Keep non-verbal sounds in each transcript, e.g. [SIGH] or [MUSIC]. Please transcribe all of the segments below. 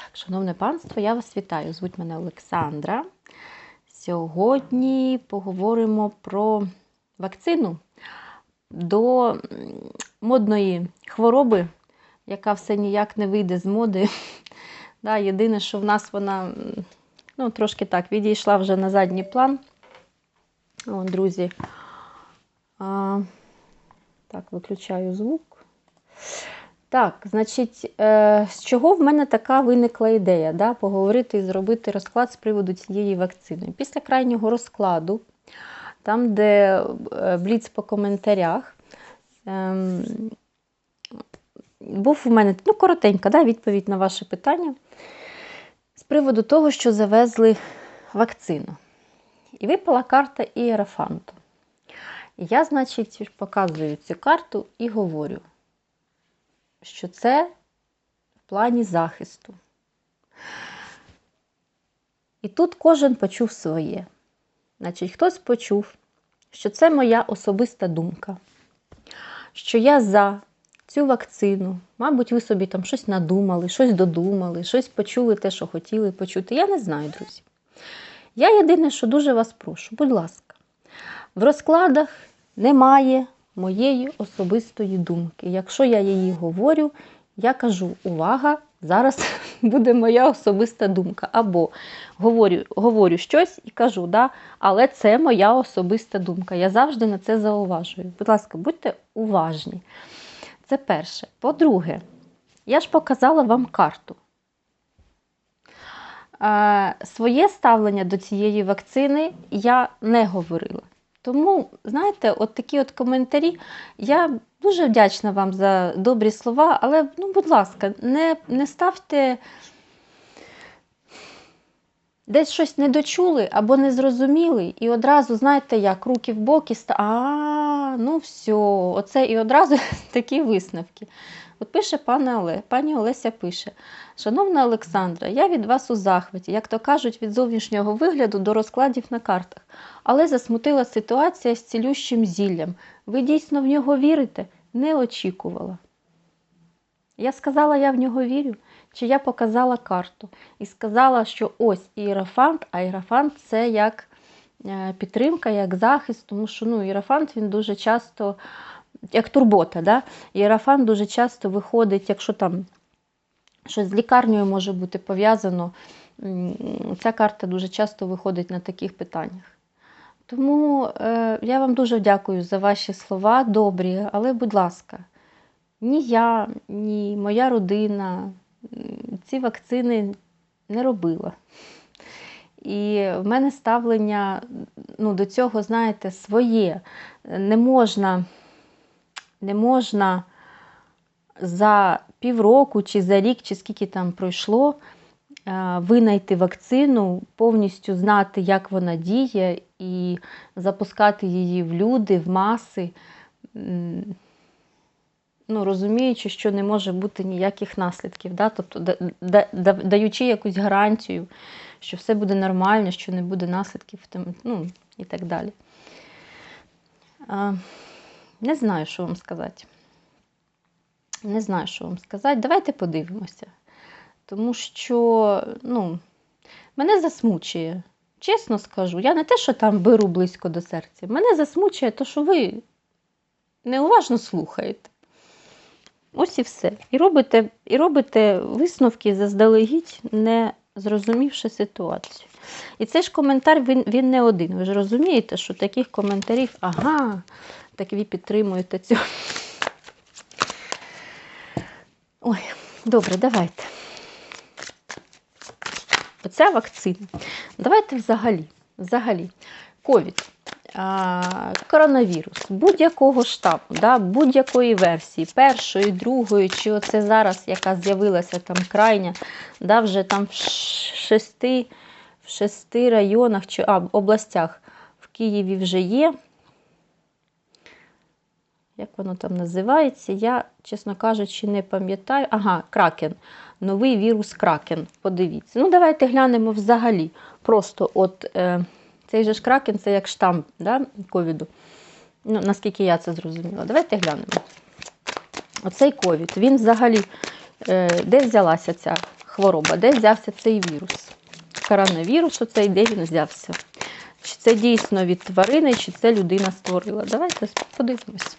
Так, шановне панство, я вас вітаю. Звуть мене Олександра. Сьогодні поговоримо про вакцину до модної хвороби, яка все ніяк не вийде з моди. [LAUGHS] Да, єдине, що в нас вона ну, трошки так відійшла вже на задній план. О, друзі. А, так, виключаю звук. Так, значить, е, з чого в мене така виникла ідея да, поговорити і зробити розклад з приводу цієї вакцини. Після крайнього розкладу, там, де е, бліц по коментарях, ем, був у мене ну, коротенька да, відповідь на ваше питання з приводу того, що завезли вакцину. І випала карта Іерафанту. Я, значить, показую цю карту і говорю що це в плані захисту. І тут кожен почув своє. Значить, хтось почув, що це моя особиста думка, що я за цю вакцину, мабуть, ви собі там щось надумали, щось додумали, щось почули те, що хотіли почути. Я не знаю, друзі. Я єдине, що дуже вас прошу, будь ласка, в розкладах немає моєї особистої думки. Якщо я її говорю, я кажу: увага! Зараз [LAUGHS] буде моя особиста думка. Або говорю говорю щось і кажу, да, але це моя особиста думка. Я завжди на це зауважую. Будь ласка, будьте уважні. Це перше. По-друге, я ж показала вам карту. Е, Своє ставлення до цієї вакцини я не говорила. Тому, знаєте, от такі от коментарі. Я дуже вдячна вам за добрі слова, але, ну, будь ласка, не, не ставте десь щось не дочули або не зрозуміли, і одразу, знаєте, як руки в боки ста. А, ну все, оце і одразу [LAUGHS] такі висновки. От пише пане Оле, пані Олеся пише: Шановна Олександра, я від вас у захваті, як то кажуть, від зовнішнього вигляду до розкладів на картах. Але засмутила ситуація з цілющим зіллям. Ви дійсно в нього вірите? Не очікувала. Я сказала, я в нього вірю, чи я показала карту і сказала, що ось іерафант, а іерафант це як е, підтримка, як захист, тому що ну, іерафант він дуже часто, як турбота, да? іерафант дуже часто виходить, якщо там щось з лікарнею може бути пов'язано, ця карта дуже часто виходить на таких питаннях. Тому е, я вам дуже дякую за ваші слова добрі, але, будь ласка, ні я, ні моя родина ці вакцини не робила. І в мене ставлення ну, до цього, знаєте, своє. Не можна, не можна за півроку чи за рік, чи скільки там пройшло, е, винайти вакцину, повністю знати, як вона діє, і запускати її в люди, в маси, ну, розуміючи, що не може бути ніяких наслідків, да? тобто да- да- да- даючи якусь гарантію, що все буде нормально, що не буде наслідків ну, і так далі. Не знаю, що вам сказати. Не знаю, що вам сказати. Давайте подивимося. Тому що ну, мене засмучує. Чесно скажу, я не те, що там беру близько до серця. Мене засмучує те, що ви неуважно слухаєте. Ось і все. І робите, і робите висновки заздалегідь, не зрозумівши ситуацію. І цей ж коментар він, він не один. Ви ж розумієте, що таких коментарів, ага, так ви підтримуєте цю. Ой, добре, давайте. Оця вакцина. Давайте взагалі. Взагалі. Ковід, коронавірус, будь-якого штабу, да, будь-якої версії, першої, другої, чи оце зараз, яка з'явилася там крайня, да, вже там в шести, в шести районах чи а, областях в Києві вже є. Як воно там називається? Я, чесно кажучи, не пам'ятаю. Ага, кракен. Новий вірус кракен. Подивіться. Ну, давайте глянемо взагалі. Просто от е, цей же ж кракен це як штамп да, ковіду. Ну, наскільки я це зрозуміла. Давайте глянемо. Оцей ковід, він взагалі, е, де взялася ця хвороба? де взявся цей вірус. Коронавірус, оцей, де він взявся. Чи це дійсно від тварини, чи це людина створила. Давайте подивимось.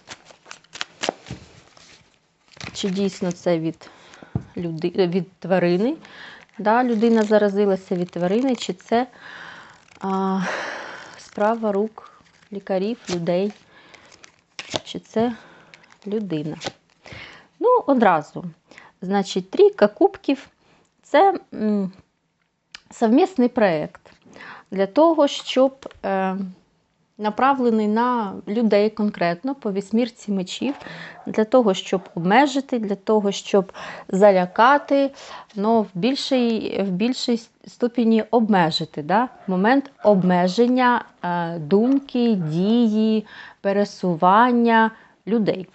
Чи дійсно це від, люди, від тварини? Да, людина заразилася від тварини, чи це а, справа рук лікарів, людей, чи це людина. Ну, одразу. Значить, трійка кубків це м, совмісний проєкт для того, щоб е, направлений на людей конкретно по вісьмірці мечів, для того, щоб обмежити, для того, щоб залякати, но в більшій, в більшій ступені обмежити. Да? Момент обмеження е, думки, дії, пересування людей.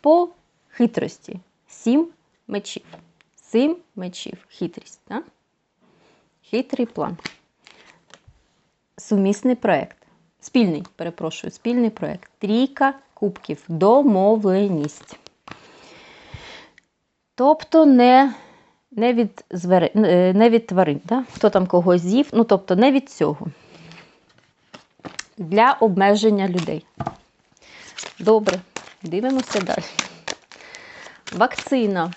По хитрості. Сім мечів. Сім мечів. Хитрість. Да? Хитрий план. Сумісний проєкт. Спільний, перепрошую, спільний проєкт. Трійка кубків. Домовленість. Тобто не, не, від, звери, е, не від тварин. Да? Хто там когось з'їв, ну тобто не від цього. Для обмеження людей. Добре, дивимося далі. Вакцина.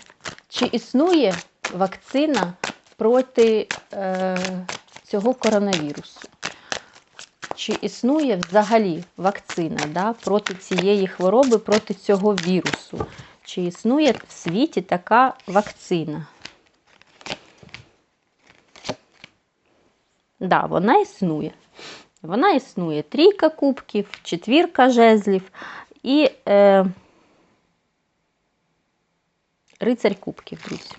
Чи існує вакцина проти е, цього коронавірусу? Чи існує взагалі вакцина да, проти цієї хвороби, проти цього вірусу? Чи існує в світі така вакцина? Да, вона існує. Вона існує трійка кубків, четвірка жезлів і е, рицарь кубків, друзі.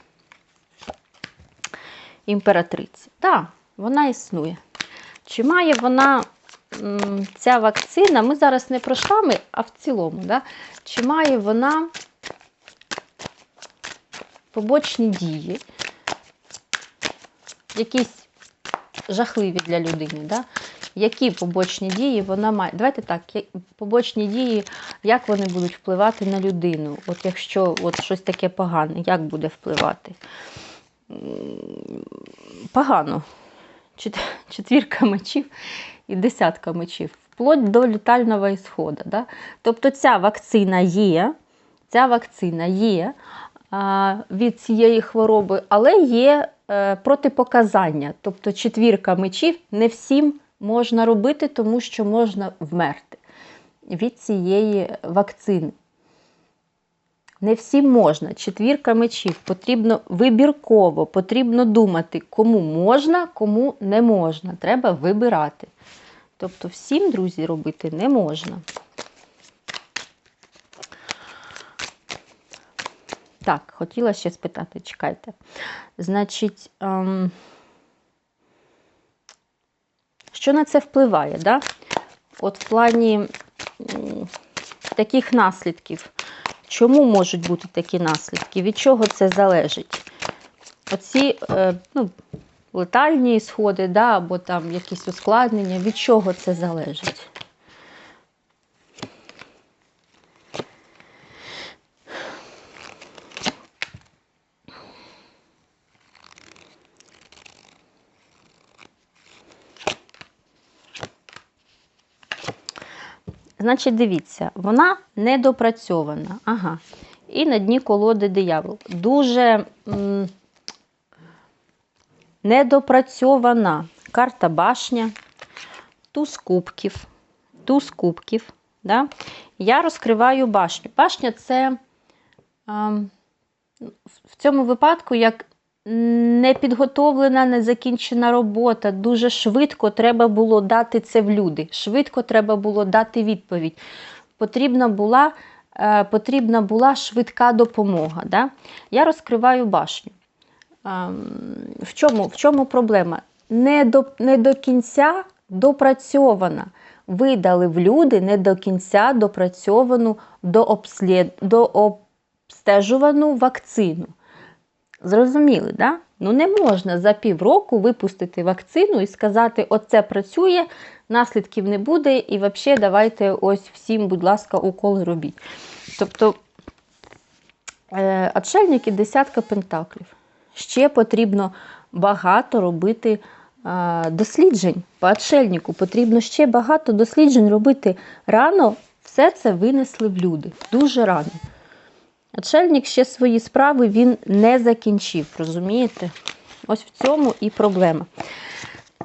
Імператриці. Так, вона існує. Чи має вона ця вакцина, ми зараз не про шрами, а в цілому, да? чи має вона побочні дії, якісь жахливі для людини, да? які побочні дії вона має. Давайте так, побочні дії, як вони будуть впливати на людину? От якщо от щось таке погане, як буде впливати? Погано. [LAUGHS] Четвірка мечів і десятка мечів, вплоть до літального ісходу. Да? Тобто ця вакцина є, ця вакцина є а, від цієї хвороби, але є а, протипоказання. Тобто четвірка мечів не всім можна робити, тому що можна вмерти від цієї вакцини. Не всім можна. Четвірка мечів. Потрібно вибірково, потрібно думати, кому можна, кому не можна. Треба вибирати. Тобто всім, друзі, робити не можна. Так, хотіла ще спитати, чекайте. Значить, ем, що на це впливає? Да? От в плані таких наслідків. Чому можуть бути такі наслідки? Від чого це залежить? Оці е, ну, летальні сходи, да, або там якісь ускладнення, від чого це залежить? Значить, дивіться, вона недопрацьована. Ага. І на дні колоди диявол. Дуже м, недопрацьована карта башня, туз кубків. Туз кубків. Да? Я розкриваю башню. Башня це а, в цьому випадку як непідготовлена, незакінчена робота. Дуже швидко треба було дати це в люди. Швидко треба було дати відповідь. Потрібна була, е, потрібна була швидка допомога. Да? Я розкриваю башню. Ем, В чому, в чому проблема? Не до, не до кінця допрацьована. Видали в люди не до кінця допрацьовану до, обслід, до обстежувану вакцину. Зрозуміли, да? Ну не можна за півроку випустити вакцину і сказати, оце працює, наслідків не буде, і взагалі давайте ось всім, будь ласка, уколи робіть. Тобто, е, отшельники десятка пентаклів. ще потрібно багато робити досліджень по отшельнику. Потрібно ще багато досліджень робити. Рано все це винесли в люди. Дуже рано. Отшельник ще свої справи він не закінчив, розумієте? Ось в цьому і проблема.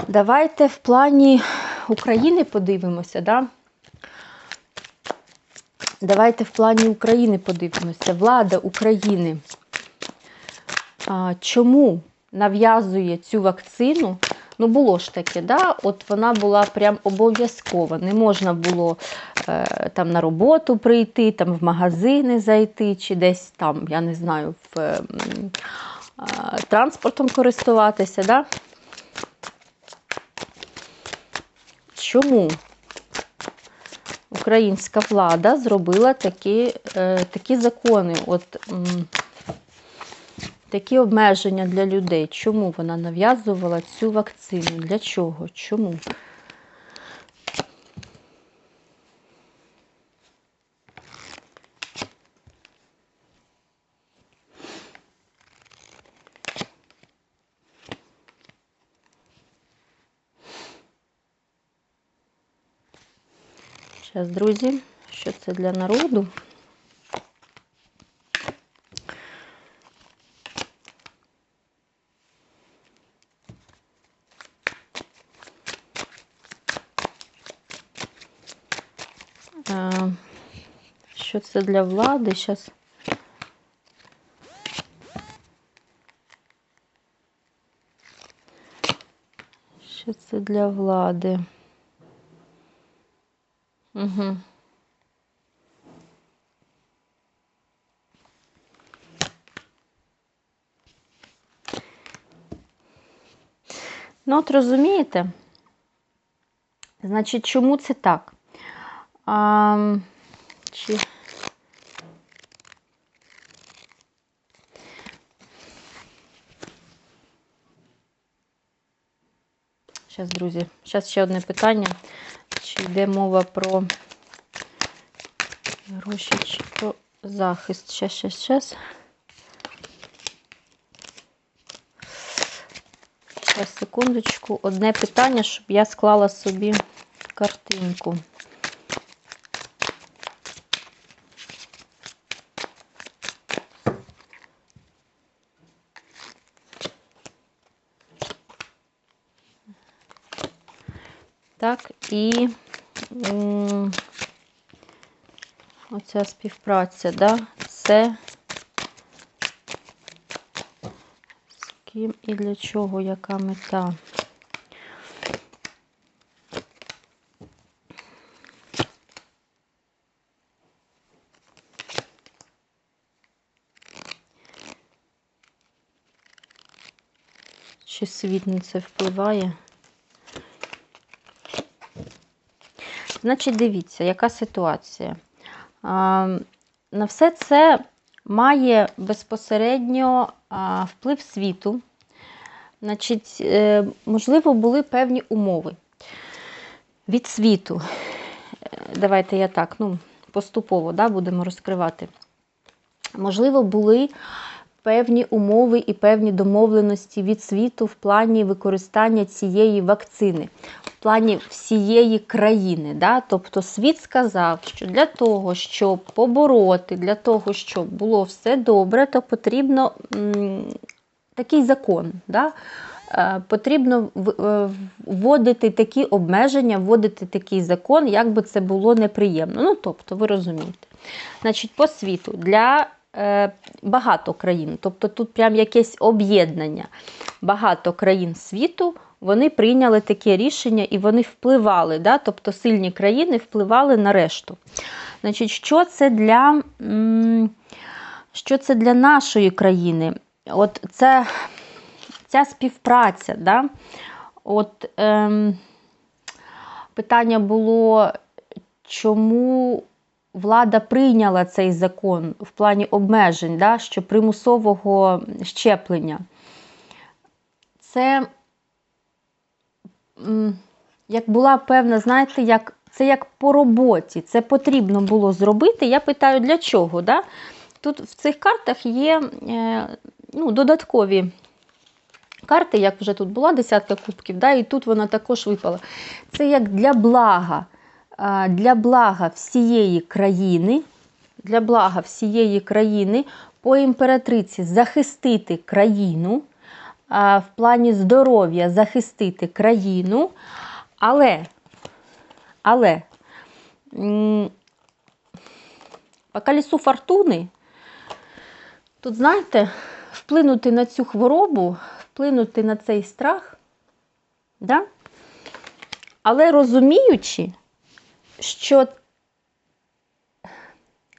Давайте в плані України подивимося. Да? Давайте в плані України подивимося. Влада України. Чому нав'язує цю вакцину? Ну, було ж таке, да? от вона була прям обов'язкова. Не можна було е, там на роботу прийти, там в магазини зайти, чи десь там, я не знаю, в, е, а, транспортом користуватися. Да? Чому українська влада зробила такі, е, такі закони, от, м, такі обмеження для людей? Чому вона нав'язувала цю вакцину? Для чого? Чому? Зараз, друзі, що це для народу? Що це для влади? Зараз. Що це для влади? Угу. Ну, от розумієте? Значить, чому це так? А, чи... Зараз, друзі, зараз ще одне питання. Чи йде мова про гроші чи про захист? Ще, ще, ще. Зараз, секундочку. Одне питання, щоб я склала собі картинку. Так, і оця співпраця, да, це з ким і для чого, яка мета? Чи світ на це впливає? Значить, дивіться, яка ситуація. На все це має безпосередньо вплив світу. Значить, е, можливо, були певні умови від світу. Е, Давайте я так, ну, поступово да, будемо розкривати. Можливо, були певні умови і певні домовленості від світу в плані використання цієї вакцини, плані всієї країни. Да? Тобто світ сказав, що для того, щоб побороти, для того, щоб було все добре, то потрібно м, такий закон. Да? Е, Потрібно е, вводити такі обмеження, вводити такий закон, як би це було неприємно. Ну, тобто, ви розумієте. Значить, по світу для е, багато країн, тобто тут прям якесь об'єднання. Багато країн світу вони прийняли таке рішення і вони впливали, да? тобто сильні країни впливали на решту. Значить, що це для, що це для нашої країни? От це, ця співпраця. Да? От, ем, питання було, чому влада прийняла цей закон в плані обмежень, да, що примусового щеплення. Це як була певна, знаєте, як, це як по роботі, це потрібно було зробити. Я питаю, для чого? Да? Тут в цих картах є е, ну, додаткові карти, як вже тут була десятка кубків, да, і тут вона також випала. Це як для блага, для блага всієї країни, для блага всієї країни по імператриці захистити країну, в плані здоров'я захистити країну, але, але по колесу фортуни, тут, знаєте, вплинути на цю хворобу, вплинути на цей страх, да? але розуміючи, що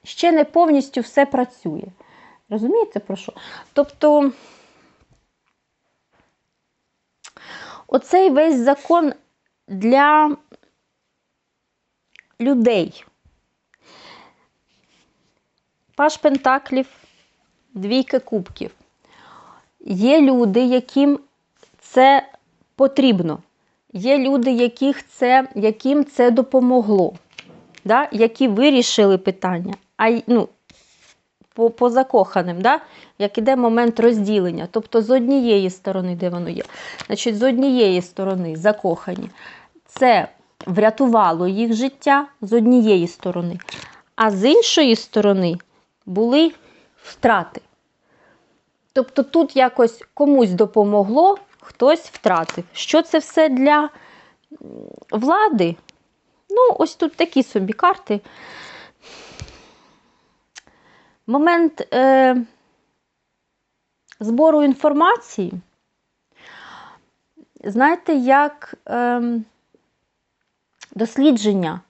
ще не повністю все працює. Розумієте про що? Тобто, оцей весь закон для людей. Паш Пентаклів, двійка кубків. Є люди, яким це потрібно. Є люди, яких це, яким це допомогло, да? які вирішили питання. А ну, по, по закоханим, да? як іде момент розділення. Тобто з однієї сторони, де воно є. Значить, з однієї сторони закохані. Це врятувало їх життя з однієї сторони. А з іншої сторони були втрати. Тобто тут якось комусь допомогло, хтось втратив. Що це все для влади? Ну, ось тут такі собі карти. Момент е, збору інформації. Знаєте, як е, дослідження,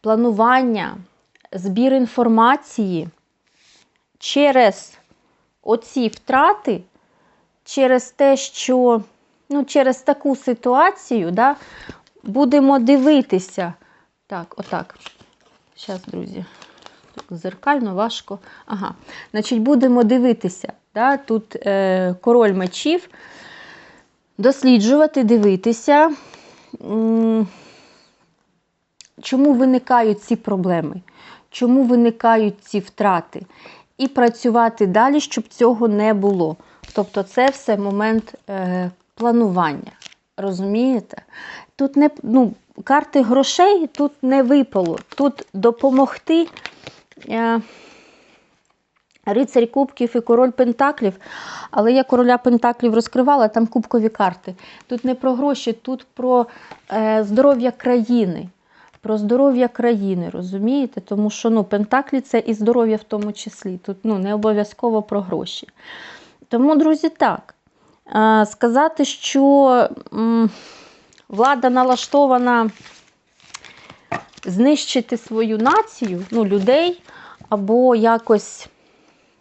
планування, збір інформації через оці втрати, через те, що ну, через таку ситуацію, да, будемо дивитися. Так, отак. Зараз, друзі, зеркально важко. Ага. Значить, будемо дивитися. Да, Тут е, король мечів. Досліджувати, дивитися, чому виникають ці проблеми, чому виникають ці втрати, і працювати далі, щоб цього не було. Тобто, це все момент е, планування. Розумієте? Тут не ну, карти грошей тут не випало. Тут допомогти. Е, Рицарь кубків і король пентаклів, але я короля пентаклів розкривала, там кубкові карти. Тут не про гроші, тут про е, здоров'я країни. Про здоров'я країни, розумієте? Тому що ну, пентаклі це і здоров'я в тому числі. Тут ну, не обов'язково про гроші. Тому, друзі, так. Е, сказати, що м, влада налаштована знищити свою націю, ну, людей, або якось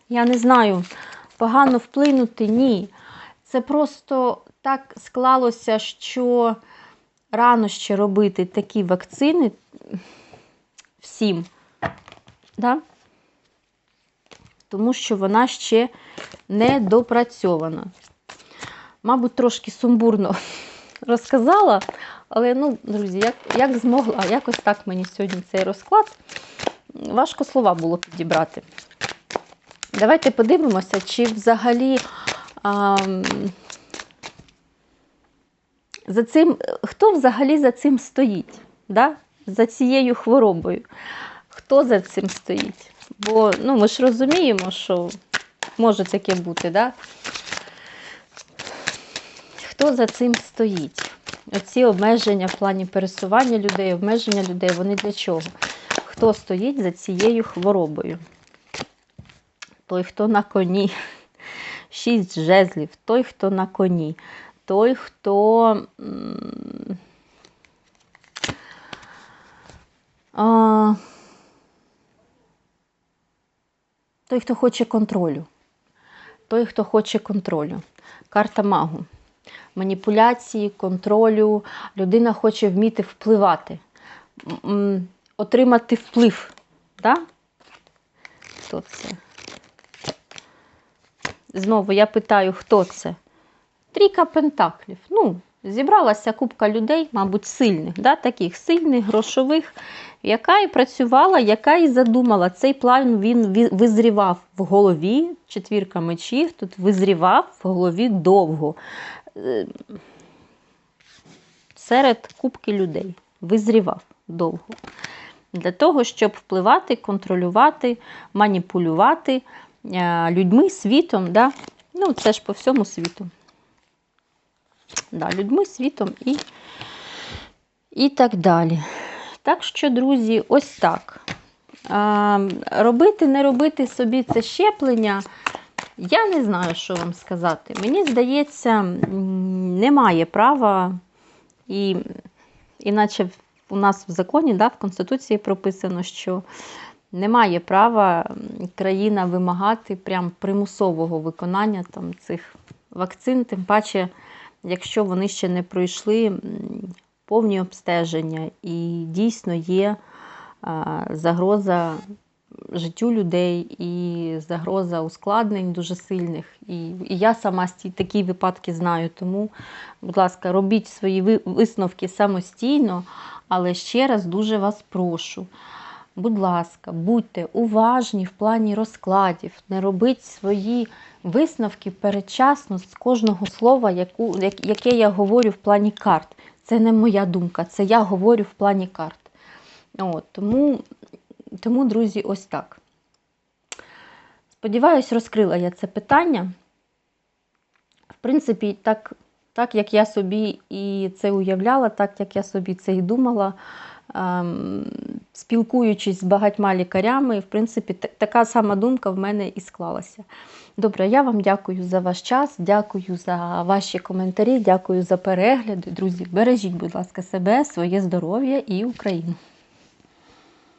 я не знаю, погано вплинути, ні. Це просто так склалося, що рано ще робити такі вакцини всім. Да? Тому що вона ще не допрацьована. Мабуть, трошки сумбурно [LAUGHS] розказала, але, ну, друзі, як, як змогла, якось так мені сьогодні цей розклад. Важко слова було підібрати. Давайте подивимося, чи взагалі а, за цим, хто взагалі за цим стоїть, да? за цією хворобою. Хто за цим стоїть? Бо ну, ми ж розуміємо, що може таке бути, да? хто за цим стоїть? Оці обмеження в плані пересування людей, обмеження людей, вони для чого? Хто стоїть за цією хворобою? той, хто на коні. Шість жезлів, той, хто на коні, той, хто. А, той, хто хоче контролю. Той, хто хоче контролю. Карта магу. Маніпуляції, контролю. Людина хоче вміти впливати, отримати вплив. Да? Хто це? Знову я питаю, хто це? Трійка пентаклів. Ну, зібралася купка людей, мабуть, сильних, да? таких сильних, грошових, яка і працювала, яка і задумала. Цей план він визрівав в голові, четвірка мечів, тут визрівав в голові довго. Е, серед кубки людей, визрівав довго. Для того, щоб впливати, контролювати, маніпулювати е, людьми, світом. Да? Ну, це ж по всьому світу. Да, людьми, світом і, і так далі. Так що, друзі, ось так. А, робити, не робити собі це щеплення, я не знаю, що вам сказати. Мені здається, немає права, і, іначе у нас в законі, да, в Конституції прописано, що немає права країна вимагати прям примусового виконання там, цих вакцин, тим паче, якщо вони ще не пройшли повні обстеження і дійсно є а, загроза життю людей і загроза ускладнень дуже сильних. І, і я сама такі випадки знаю. Тому, будь ласка, робіть свої висновки самостійно, але ще раз дуже вас прошу. Будь ласка, будьте уважні в плані розкладів, не робіть свої висновки передчасно з кожного слова, яку, яке я говорю в плані карт. Це не моя думка, це я говорю в плані карт. От, тому, тому, друзі, ось так. Сподіваюсь, розкрила я це питання. В принципі, так, так як я собі і це уявляла, так як я собі це і думала, ем, спілкуючись з багатьма лікарями, в принципі, та- така сама думка в мене і склалася. Добре, я вам дякую за ваш час, дякую за ваші коментарі, дякую за перегляди. Друзі, бережіть, будь ласка, себе, своє здоров'я і Україну.